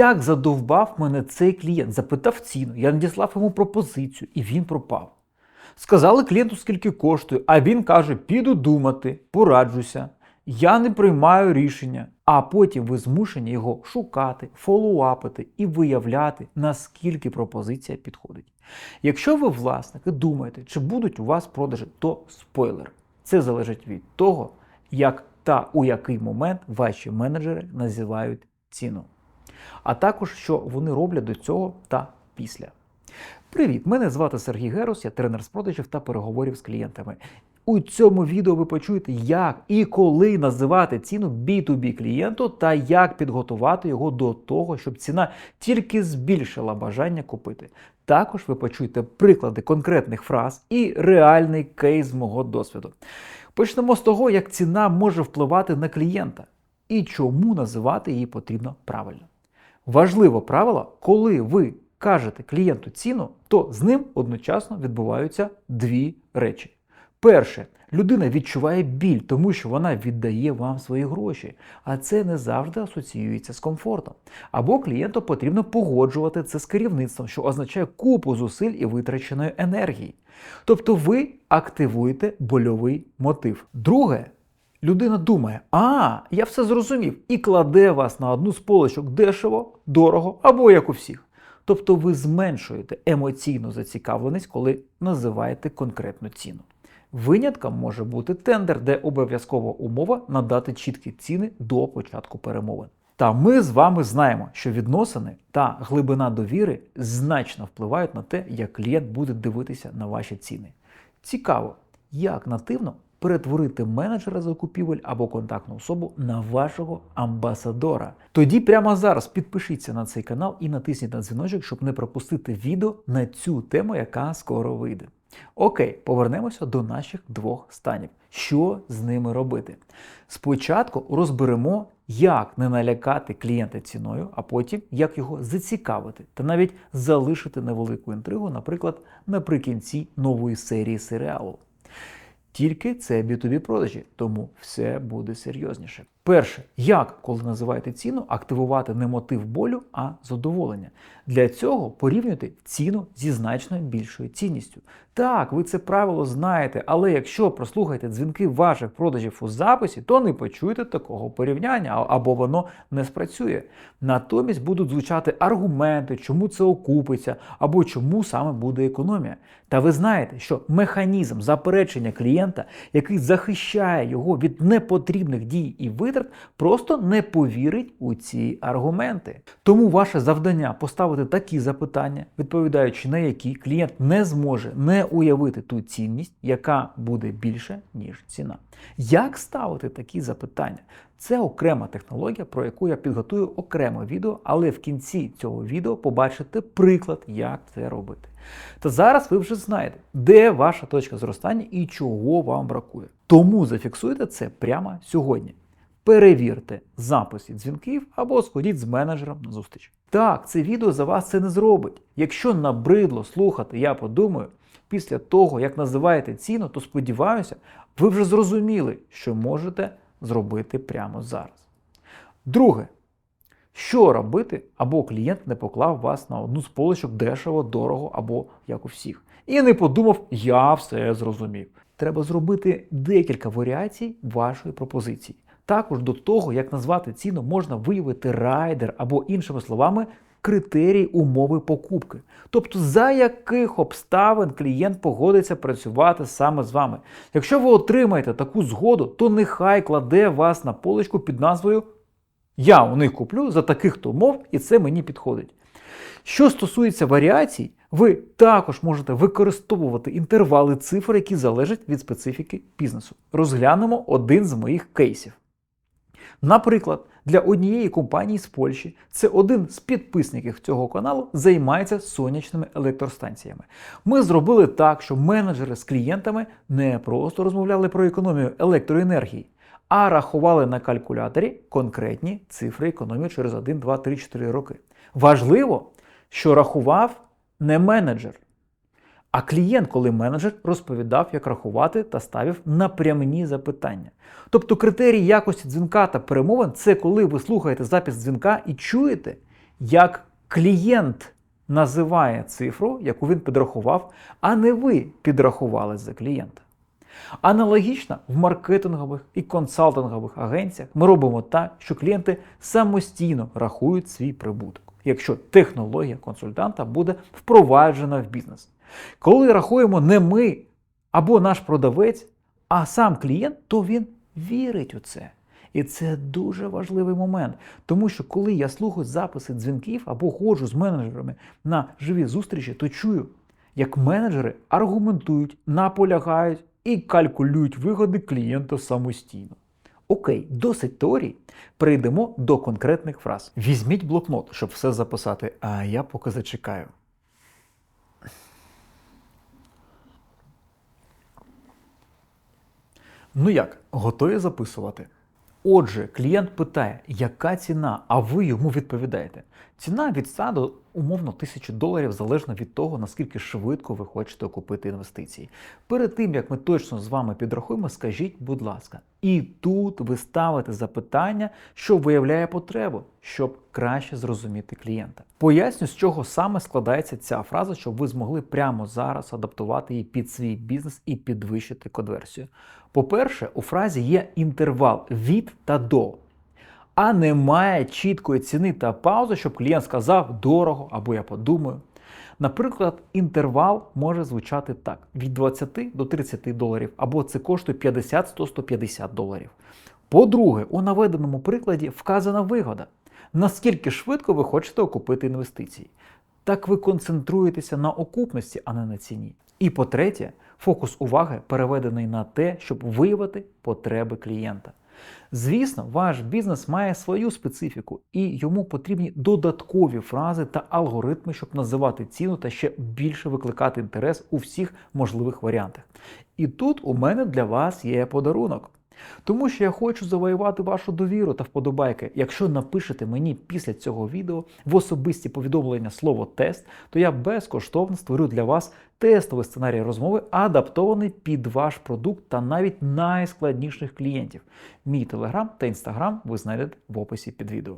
Як задовбав мене цей клієнт? Запитав ціну, я надіслав йому пропозицію, і він пропав. Сказали клієнту, скільки коштує, а він каже: піду думати, пораджуся. Я не приймаю рішення, а потім ви змушені його шукати, фоллоуапити і виявляти, наскільки пропозиція підходить. Якщо ви власник і думаєте, чи будуть у вас продажі, то спойлер. Це залежить від того, як та у який момент ваші менеджери називають ціну. А також що вони роблять до цього та після. Привіт! Мене звати Сергій Герус, я тренер з продажів та переговорів з клієнтами. У цьому відео ви почуєте, як і коли називати ціну B2B клієнту та як підготувати його до того, щоб ціна тільки збільшила бажання купити. Також ви почуєте приклади конкретних фраз і реальний кейс з мого досвіду. Почнемо з того, як ціна може впливати на клієнта і чому називати її потрібно правильно. Важливе правило, коли ви кажете клієнту ціну, то з ним одночасно відбуваються дві речі. Перше, людина відчуває біль, тому що вона віддає вам свої гроші, а це не завжди асоціюється з комфортом. Або клієнту потрібно погоджувати це з керівництвом, що означає купу зусиль і витраченої енергії. Тобто ви активуєте больовий мотив. Друге, людина думає, а, я все зрозумів, і кладе вас на одну з полочок дешево, дорого або як у всіх. Тобто ви зменшуєте емоційну зацікавленість, коли називаєте конкретну ціну. Винятком може бути тендер, де обов'язкова умова надати чіткі ціни до початку перемовин. Та ми з вами знаємо, що відносини та глибина довіри значно впливають на те, як клієнт буде дивитися на ваші ціни. Цікаво, як нативно перетворити менеджера закупівель або контактну особу на вашого амбасадора. Тоді прямо зараз підпишіться на цей канал і натисніть на дзвіночок, щоб не пропустити відео на цю тему, яка скоро вийде. Окей, повернемося до наших двох станів. Що з ними робити? Спочатку розберемо, як не налякати клієнта ціною, а потім як його зацікавити та навіть залишити невелику інтригу, наприклад, наприкінці нової серії серіалу. Тільки це B2B продажі, тому все буде серйозніше. Перше, як, коли називаєте ціну, активувати не мотив болю, а задоволення. Для цього порівнюйте ціну зі значно більшою цінністю. Так, ви це правило знаєте, але якщо прослухаєте дзвінки ваших продажів у записі, то не почуєте такого порівняння або воно не спрацює. Натомість будуть звучати аргументи, чому це окупиться, або чому саме буде економія. Та ви знаєте, що механізм заперечення клієнта, який захищає його від непотрібних дій і витрат, просто не повірить у ці аргументи. Тому ваше завдання поставити такі запитання, відповідаючи на які клієнт не зможе не уявити ту цінність, яка буде більше, ніж ціна. Як ставити такі запитання? Це окрема технологія, про яку я підготую окремо відео, але в кінці цього відео побачите приклад, як це робити. Та зараз ви вже знаєте, де ваша точка зростання і чого вам бракує. Тому зафіксуйте це прямо сьогодні. Перевірте записи дзвінків або сходіть з менеджером на зустріч. Так, це відео за вас це не зробить. Якщо набридло слухати, я подумаю, після того, як називаєте ціну, то сподіваюся, ви вже зрозуміли, що можете зробити прямо зараз. Друге, що робити, або клієнт не поклав вас на одну з полочок дешево, дорого або як у всіх. І не подумав, я все зрозумів. Треба зробити декілька варіацій вашої пропозиції. Також до того, як назвати ціну, можна виявити райдер або, іншими словами, критерії умови покупки. Тобто, за яких обставин клієнт погодиться працювати саме з вами. Якщо ви отримаєте таку згоду, то нехай кладе вас на поличку під назвою Я у них куплю за таких то умов, і це мені підходить. Що стосується варіацій, ви також можете використовувати інтервали цифр, які залежать від специфіки бізнесу. Розглянемо один з моїх кейсів. Наприклад, для однієї компанії з Польщі це один з підписників цього каналу займається сонячними електростанціями. Ми зробили так, що менеджери з клієнтами не просто розмовляли про економію електроенергії, а рахували на калькуляторі конкретні цифри економії через 1, 2, 3, 4 роки. Важливо, що рахував не менеджер. А клієнт, коли менеджер розповідав, як рахувати та ставив напрямні запитання. Тобто критерій якості дзвінка та перемовин це коли ви слухаєте запис дзвінка і чуєте, як клієнт називає цифру, яку він підрахував, а не ви підрахували за клієнта. Аналогічно в маркетингових і консалтингових агенціях ми робимо так, що клієнти самостійно рахують свій прибуток, якщо технологія консультанта буде впроваджена в бізнес. Коли рахуємо не ми або наш продавець, а сам клієнт, то він вірить у це. І це дуже важливий момент, тому що коли я слухаю записи дзвінків або ходжу з менеджерами на живі зустрічі, то чую, як менеджери аргументують, наполягають і калькулюють вигоди клієнта самостійно. Окей, досить теорій. Перейдемо до конкретних фраз. Візьміть блокнот, щоб все записати, а я поки зачекаю. Ну як, готові записувати? Отже, клієнт питає, яка ціна, а ви йому відповідаєте. Ціна від 100 до умовно 1000 доларів залежно від того, наскільки швидко ви хочете окупити інвестиції. Перед тим як ми точно з вами підрахуємо, скажіть, будь ласка, і тут ви ставите запитання, що виявляє потребу, щоб краще зрозуміти клієнта. Поясню, з чого саме складається ця фраза, щоб ви змогли прямо зараз адаптувати її під свій бізнес і підвищити конверсію. По-перше, у фразі є інтервал від та до. А немає чіткої ціни та паузи, щоб клієнт сказав дорого або я подумаю. Наприклад, інтервал може звучати так: від 20 до 30 доларів, або це коштує 50, 100, 150 доларів. По-друге, у наведеному прикладі вказана вигода. Наскільки швидко ви хочете окупити інвестиції. Так ви концентруєтеся на окупності, а не на ціні. І по-третє, фокус уваги переведений на те, щоб виявити потреби клієнта. Звісно, ваш бізнес має свою специфіку, і йому потрібні додаткові фрази та алгоритми, щоб називати ціну та ще більше викликати інтерес у всіх можливих варіантах. І тут у мене для вас є подарунок. Тому що я хочу завоювати вашу довіру та вподобайки. Якщо напишете мені після цього відео в особисті повідомлення слово тест, то я безкоштовно створю для вас тестовий сценарій розмови, адаптований під ваш продукт та навіть найскладніших клієнтів. Мій телеграм та інстаграм ви знайдете в описі під відео.